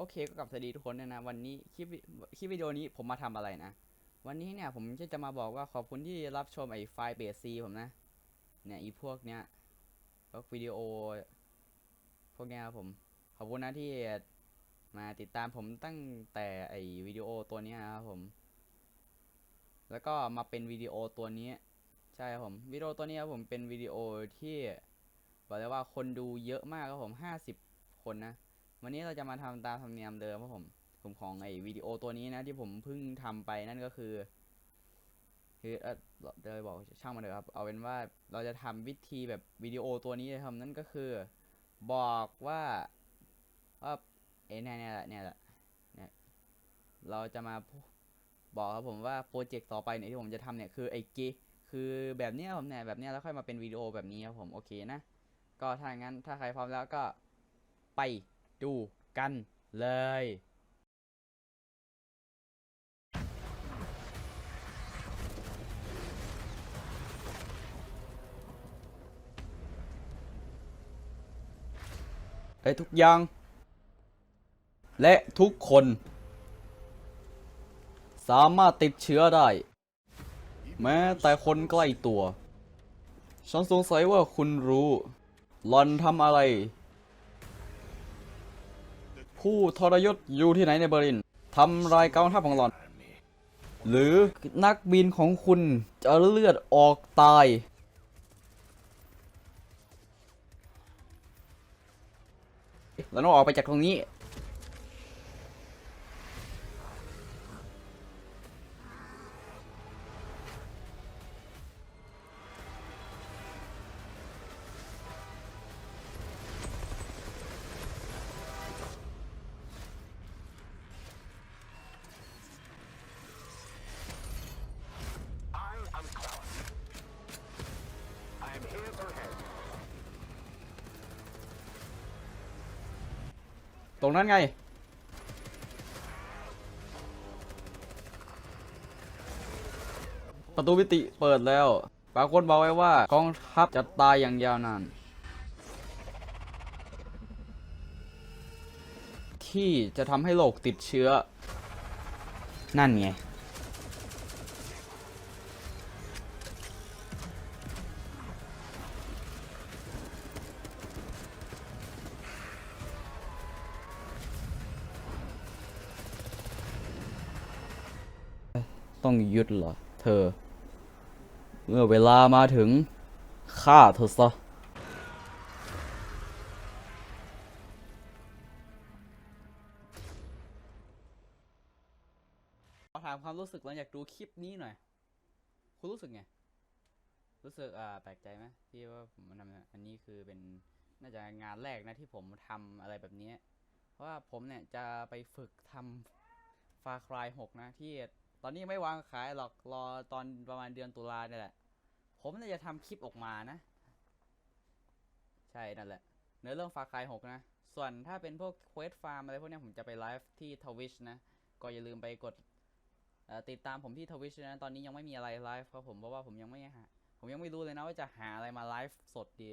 โอเคก็กลับสวัสดีทุกคนด้วยนะวันนี้คลิปคลิปวิดีโอนี้ผมมาทำอะไรนะ วันนี้เนี่ยผมจะจะมาบอกว่าขอบคุณที่รับชมไอ้ไฟล์เบสซีผมนะ เนี่ยอีพวกเนี้ยพวกวิดีโอ พวกเนี้ยครับผม ขอบคุณนะที่มาติดตามผมตั้งแต่ไอ้วิดีโอตัวเนี้ยครับผม แล้วก็มาเป็นวิดีโอตัวนี้ ใช่ครับผมวิดีโอตัวนี้ครับผมเป็นวิดีโอที่บอกเลยว่าคนดูเยอะมากครับผมห้าสิบคนนะ วันนี้เราจะมาทำตามธรรมเนียมเดิมครับผมผมของไอ้วิดีโอตัวนี้นะที่ผมเพิ่งทำไปนั่นก็คือ คือเออเดี๋ยวบอกช่างมันเถอะครับ เอาเป็นว่าเราจะทำวิธีแบบวิดีโอตัวนี้เลยครับนั่นก็คือ บอกว่าว่าเอ้เนี่ยเนี่ยแหละเนี่ยแหละเนี่ยเราจะมาบอกครับผมว่าโปรเจกต์ต่อไปเนี่ยที่ผมจะทำเนี่ยคือไอ้เกคือแบบเนี้ยผมเนี่ยแบบเนี้ยแล้วค่อยมาเป็นวิดีโอแบบนี้ครับผมโอเคนะ ก็ถ้างั้นถ้าใครพร้อมแล้วก็ไป ดูกันเลยได้ทุกอย่าง และทุกคน สามารถติดเชื้อได้ แม้แต่คนใกล้ตัว ฉันสงสัยว่าคุณรู้หลอนทำอะไร ผู้ทรยศอยู่ที่ไหนในเบอร์ลินทำรายกองทัพของหลอน หรือนักบินของคุณจะเลือดออกตายแล้วต้องออกไปจากตรงนี้ ตรงนั้นไง ประตูวิติเปิดแล้ว ปรากฏบอกไว้ว่ากองทัพจะตายอย่างยาวนาน ที่จะทำให้โลกติดเชื้อ นั่นไง ต้องหยุดเหรอ เธอ เมื่อเวลามาถึงฆ่าเธอซะขอถามความรู้สึกหลังจากดูคลิปนี้หน่อย คุณรู้สึกไง รู้สึกอ่าแปลกใจไหมที่ว่าผมทำอันนี้คือเป็นน่าจะงานแรกนะที่ผมทำอะไรแบบนี้ เพราะว่าผมเนี่ยจะไปฝึกทำฟาคลายหกนะที่ ตอนนี้ไม่วางขายหรอกรอตอนประมาณเดือนตุลาเนี่ยแหละ ผมน่าจะทำคลิปออกมานะ ใช่นั่นแหละ เนื้อเรื่องฟาคายหกนะ ส่วนถ้าเป็นพวกเควสฟาร์มอะไรพวกนี้ผมจะไปไลฟ์ที่ทวิชนะ ก็อย่าลืมไปกดติดตามผมที่ทวิชนะ ตอนนี้ยังไม่มีอะไรไลฟ์ครับผม เพราะว่าผมยังไม่หา ผมยังไม่รู้เลยนะว่าจะหาอะไรมาไลฟ์สดดี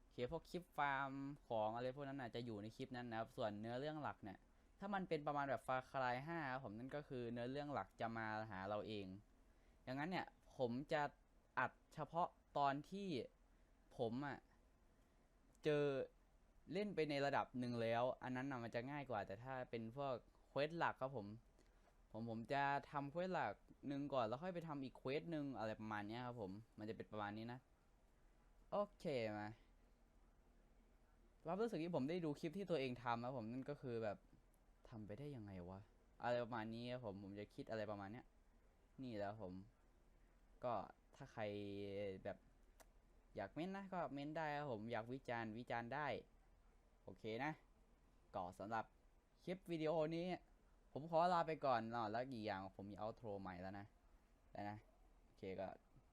โอเคพวกคลิปฟาร์มของอะไรพวกนั้นนะจะอยู่ในคลิปนั้นนะส่วนเนื้อเรื่องหลักเนี่ย ถ้ามันเป็นประมาณแบบฟาคลายห้าผมนั่นก็คือเนื้อเรื่องหลักจะมาหาเราเอง อย่างนั้นเนี่ยผมจะอัดเฉพาะตอนที่ผมอะเจอเล่นไปในระดับหนึ่งแล้ว อันนั้นน่ะมันจะง่ายกว่า แต่ถ้าเป็นพวกเควสหลักครับผม ผมผมจะทำเควสหลักหนึ่งก่อนแล้วค่อยไปทำอีกเควสหนึ่งอะไรประมาณนี้ครับผม มันจะเป็นประมาณนี้นะ โอเคมาความรู้สึกที่ผมได้ดูคลิปที่ตัวเองทำครับผมนั่นก็คือแบบ ทำไปได้ยังไงวะ อะไรประมาณนี้ครับผม ผมจะคิดอะไรประมาณเนี้ย นี่แล้วผม ก็ถ้าใครแบบ อยากเม้นนะก็เม้นได้ครับผม อยากวิจารณ์วิจารณ์ได้ โอเคนะ ก็สำหรับคลิปวิดีโอนี้ ผมขอลาไปก่อนเนาะแล้วอีกอย่างผมมีเอาโทรใหม่แล้วนะแต่นะโอเคก็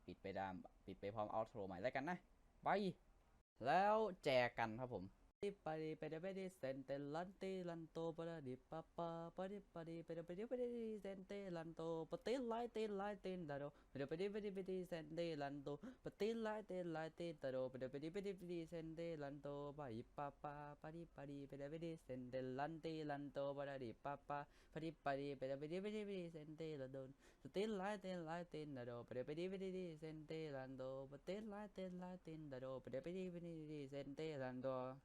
ปิดไปดามปิดไปพร้อมเอาโทรใหม่แล้วกันนะบายแล้วแจกันครับผม Buddy, buddy, buddy, sente lante lanto, buddy, papa, buddy, buddy, buddy, buddy, buddy, sente lanto, but they light, they light, they daro, buddy, buddy, buddy, buddy, sente lanto, but they light, they light, they daro, buddy, buddy, buddy, buddy, sente lanto, buddy, papa, buddy, buddy, buddy, buddy, sente lante lanto, buddy, papa, buddy, buddy, buddy, buddy, buddy, buddy, sente lanto, but they light, they light, they daro, buddy, buddy, buddy, buddy, sente lanto, but they light, they light, they daro, buddy, buddy, buddy, buddy, sente lanto.